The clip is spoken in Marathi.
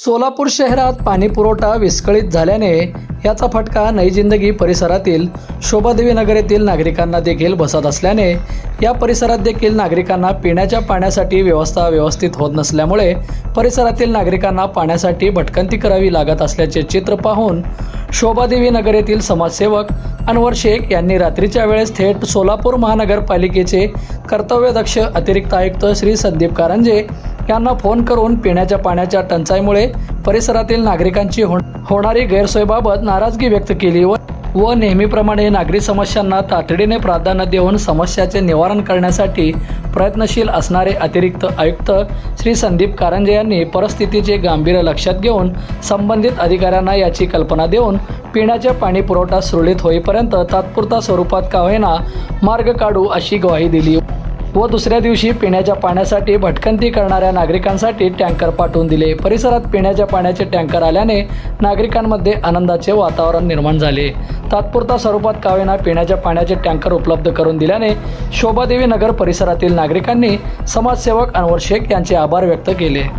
सोलापूर शहरात पाणीपुरवठा विस्कळीत झाल्याने याचा फटका नई जिंदगी परिसरातील शोभादेवी नगर येथील नागरिकांना देखील बसत असल्याने या परिसरात देखील नागरिकांना पिण्याच्या पाण्यासाठी व्यवस्था व्यवस्थित होत नसल्यामुळे परिसरातील नागरिकांना पाण्यासाठी भटकंती करावी लागत असल्याचे चित्र पाहून शोभादेवी नगर येथील समाजसेवक अनवर शेख यांनी रात्रीच्या वेळेस थेट सोलापूर महानगरपालिकेचे कर्तव्यदक्ष अतिरिक्त आयुक्त श्री संदीप कारंजे यांना फोन करून पिण्याच्या पाण्याच्या टंचाईमुळे परिसरातील नागरिकांची होणारी गैरसोयबाबत नाराजगी व्यक्त केली व व नेहमीप्रमाणे नागरी समस्यांना तातडीने प्राधान्य देऊन समस्याचे निवारण करण्यासाठी प्रयत्नशील असणारे अतिरिक्त आयुक्त श्री संदीप कारंजे यांनी परिस्थितीचे गांभीर्य लक्षात घेऊन संबंधित अधिकाऱ्यांना याची कल्पना देऊन पिण्याच्या पाणी पुरवठा सुरळीत होईपर्यंत तात्पुरता स्वरूपात का होईना मार्ग काढू अशी ग्वाही दिली. व दुसऱ्या दिवशी पिण्याच्या पाण्यासाठी भटकंती करणाऱ्या नागरिकांसाठी टँकर पाठवून दिले. परिसरात पिण्याच्या पाण्याचे टँकर आल्याने नागरिकांमध्ये आनंदाचे वातावरण निर्माण झाले. तात्पुरता स्वरूपात कावेना पिण्याच्या पाण्याचे टँकर उपलब्ध करून दिल्याने शोभादेवी नगर परिसरातील नागरिकांनी समाजसेवक अनवर शेख यांचे आभार व्यक्त केले.